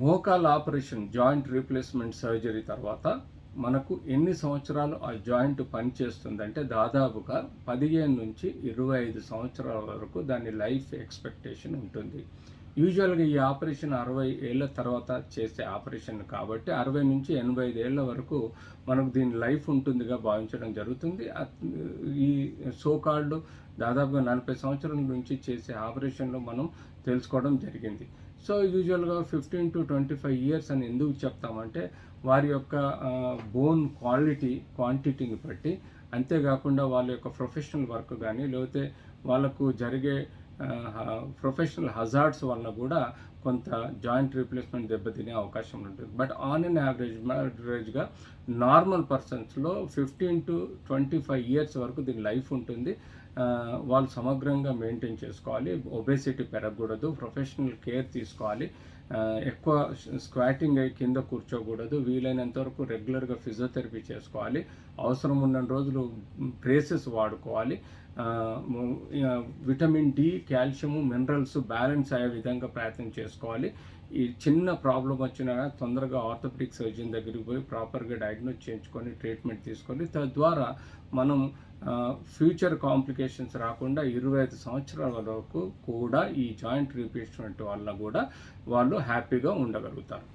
మోకాల్ operation joint replacement surgery తర్వాత మనకు ఎన్ని సంవత్సరాలు ఆ జాయింట్ పనిచేస్తుందంటే దాదాపుగా పదిహేను నుంచి ఇరవై ఐదు సంవత్సరాల వరకు దాని లైఫ్ ఎక్స్పెక్టేషన్ ఉంటుంది. యూజువల్గా ఈ ఆపరేషన్ అరవై ఏళ్ళ తర్వాత చేసే ఆపరేషన్ కాబట్టి అరవై నుంచి ఎనభై ఐదు ఏళ్ళ వరకు మనకు దీని లైఫ్ ఉంటుందిగా భావించడం జరుగుతుంది. ఈ సోకాల్డ్ దాదాపుగా నలభై సంవత్సరాల నుంచి చేసే ఆపరేషన్లో మనం తెలుసుకోవడం జరిగింది. సో యూజువల్గా fifteen to twenty five years అని ఎందుకు చెప్తామంటే వారి యొక్క బోన్ క్వాలిటీ క్వాంటిటీని బట్టి. అంతేకాకుండా వాళ్ళ యొక్క ప్రొఫెషనల్ వర్క్ కానీ లేకపోతే వాళ్ళకు జరిగే ప్రొఫెషనల్ హజార్డ్స్ వలన కూడా కొంత జాయింట్ రీప్లేస్మెంట్ దెబ్బతినే అవకాశం ఉంటుంది. బట్ ఆన్ అన్ యావరేజ్ యావరేజ్గా normal పర్సన్స్లో fifteen to twenty five years వరకు దీని లైఫ్ ఉంటుంది. వాళ్ళు సమగ్రంగా మెయింటైన్ చేసుకోవాలి. ఒబేసిటీ పెరగకూడదు. ప్రొఫెషనల్ కేర్ తీసుకోవాలి. ఎక్కువ స్క్వాటింగ్ అయి కింద కూర్చోకూడదు. వీలైనంత వరకు రెగ్యులర్గా ఫిజియోథెరపీ చేసుకోవాలి. అవసరం ఉన్న రోజులు బ్రేసెస్ వాడుకోవాలి. Vitamin D calcium minerals balance అయ్యే విధంగా ప్రయత్నం చేసుకోవాలి. ఈ చిన్న ప్రాబ్లం వచ్చినా తొందరగా ఆర్థోపెడిక్ సర్జన్ దగ్గరికి పోయి ప్రాపర్గా డయాగ్నోస్ చేయించుకొని ట్రీట్మెంట్ తీసుకొని తద్వారా మనం ఫ్యూచర్ కాంప్లికేషన్స్ రాకుండా ఇరవై ఐదు సంవత్సరాల వరకు కూడా ఈ జాయింట్ రీప్లేస్మెంట్ వల్ల కూడా వాళ్ళు హ్యాపీగా ఉండగలుగుతారు.